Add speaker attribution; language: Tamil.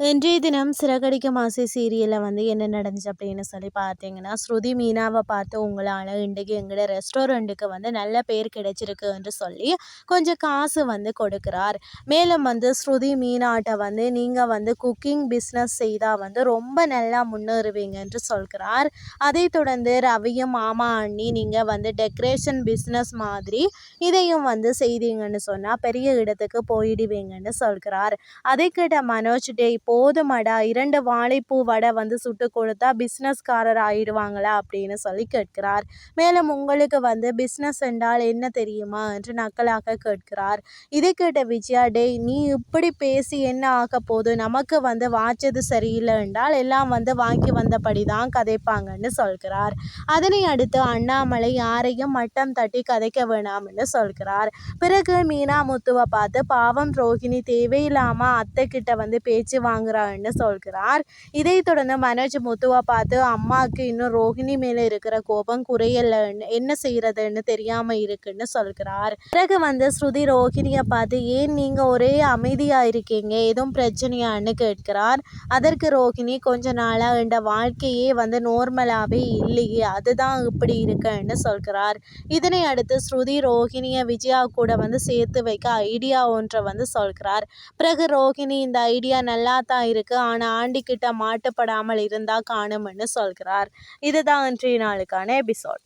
Speaker 1: இன்றைய தினம் சிறகடிக்கும் ஆசை சீரியலில் வந்து என்ன நடந்துச்சு அப்படின்னு சொல்லி பார்த்தீங்கன்னா ஸ்ருதி மீனாவை பார்த்து உங்களால் இன்றைக்கு எங்களோட ரெஸ்டாரண்ட்டுக்கு வந்து நல்ல பேர் கிடைச்சிருக்கு என்று சொல்லி கொஞ்சம் காசு வந்து கொடுக்குறார். மேலும் வந்து ஸ்ருதி மீனாட்டை வந்து நீங்கள் வந்து குக்கிங் பிஸ்னஸ் செய்தால் வந்து ரொம்ப நல்லா முன்னேறுவீங்க என்று சொல்கிறார். அதை தொடர்ந்து ரவியும் மாமா அண்ணி நீங்கள் வந்து டெக்கரேஷன் பிஸ்னஸ் மாதிரி இதையும் வந்து செய்தீங்கன்னு சொன்னால் பெரிய இடத்துக்கு போயிடுவீங்கன்னு சொல்கிறார். அதை கேட்ட மனோஜ் டே போதுமடா இரண்டு வாழைப்பூ வடை வந்து சுட்டு கொடுத்தா பிஸ்னஸ்காரர் ஆயிடுவாங்களா அப்படின்னு சொல்லி கேட்கிறார். மேலும் உங்களுக்கு வந்து பிஸ்னஸ் என்றால் என்ன தெரியுமா? என்று நக்கலாக கேட்கிறார். இதை கேட்ட விஜயா டே நீ இப்படி பேசி என்ன ஆக போது நமக்கு வந்து வாச்சது சரியில்லை என்றால் எல்லாம் வந்து வாங்கி வந்தபடி தான் கதைப்பாங்கன்னு சொல்கிறார். அதனை அடுத்து அண்ணாமலை யாரையும் மட்டம் தட்டி கதைக்க வேணாம்னு சொல்கிறார். பிறகு மீனா முத்துவை பார்த்து பாவம் ரோஹிணி தேவையில்லாமல் அத்தை கிட்ட வந்து பேச்சு வாங்க வாங்குறான்னு சொல்கிறார். இதை தொடர்ந்து மனோஜ் முத்துவா பார்த்து அம்மாவுக்கு இன்னும் ரோஹிணி மேலே இருக்கிற கோபம் குறையலன்னு என்ன செய்யறதுன்னு தெரியாம இருக்குன்னு சொல்கிறார். பிறகு வந்து ஸ்ருதி ரோஹிணியை பார்த்து ஏன் நீங்க ஒரே அமைதியா இருக்கீங்க? எதுவும் பிரச்சனையான்னு கேட்கிறார். அதற்கு ரோஹிணி கொஞ்ச நாளா இந்த வாழ்க்கையே வந்து நோர்மலாவே இல்லையே. அதுதான் இப்படி இருக்குன்னு சொல்கிறார். இதனை அடுத்து ஸ்ருதி ரோஹிணியை விஜயா கூட வந்து சேர்த்து வைக்க ஐடியா ஒன்றை வந்து சொல்கிறார். பிறகு ரோஹிணி இந்த ஐடியா நல்லா தான் இருக்குது ஆனால் ஆண்டிக்கிட்ட மாட்டுப்படாமல் இருந்தால் காணும்னு சொல்கிறார். இதுதான் இன்றைய நாளுக்கான எபிசோட்.